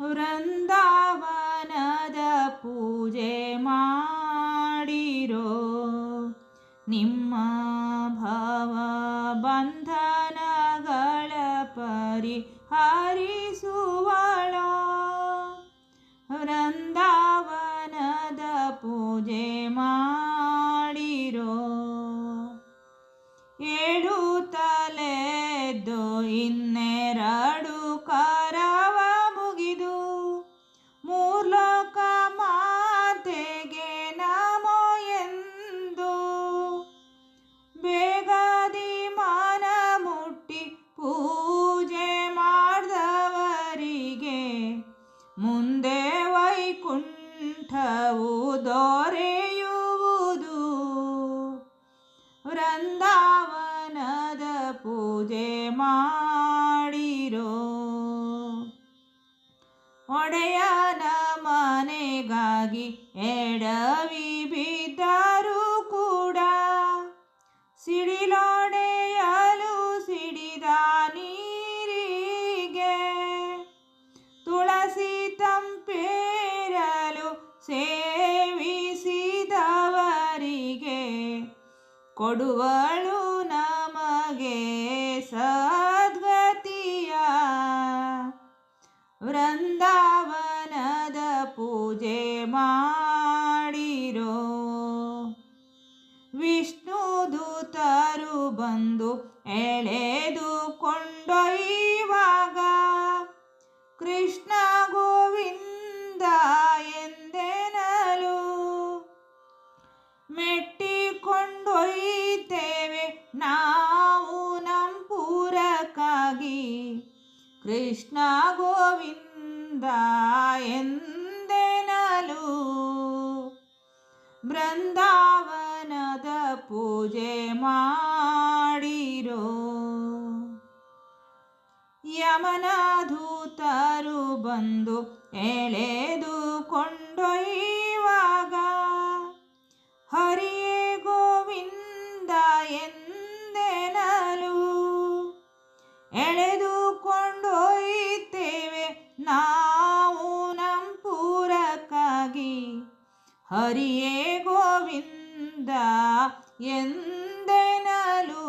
ವೃಂದಾವನದ ಪೂಜೆ ಮಾಡಿರೋ ನಿಮ್ಮ ಭಾವ ಬಂಧನಗಳ ಪರಿಹರಿಸುವಳೋ ವೈಕುಂಠವು ದೊರೆಯುವುದು. ವೃಂದಾವನದ ಪೂಜೆ ಮಾಡಿರೋ ಒಡೆಯನ ಮನೆಗಾಗಿ ಎಡವಿ ಬಿದ್ದರೂ ಕೊಡುವಳು ನಮಗೆ ಸದ್ಗತಿಯ. ವೃಂದಾವನದ ಪೂಜೆ ಮಾಡಿರೋ ಕೃಷ್ಣ ಗೋವಿಂದ ಎಂದೆನಲು? ಬೃಂದಾವನದ ಪೂಜೆ ಮಾಡಿರೋ? ಯಮನಾಧೂತರು ಬಂದು ಎಳೆದು ಎಳೆದುಕೊಂಡೊಯ್ಯುವಾಗ ಹರಿಯೇ ಗೋವಿಂದ ಎಂದೆನಲು? ಎಳೆದುಕೊಂಡೊಯ್ತೇವೆ ಹರಿಯೇ ಗೋವಿಂದ ಎಂದೆನಲು?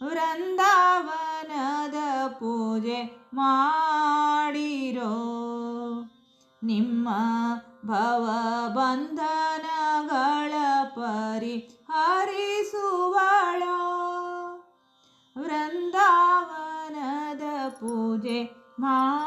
ವೃಂದಾವನದ ಪೂಜೆ ಮಾಡಿರೋ ನಿಮ್ಮ ಭವ ಬಂಧನಗಳ ಪರಿ ಹರಿಸುವಳ ವೃಂದಾವನದ ಪೂಜೆ ಮಾಡಿರೋ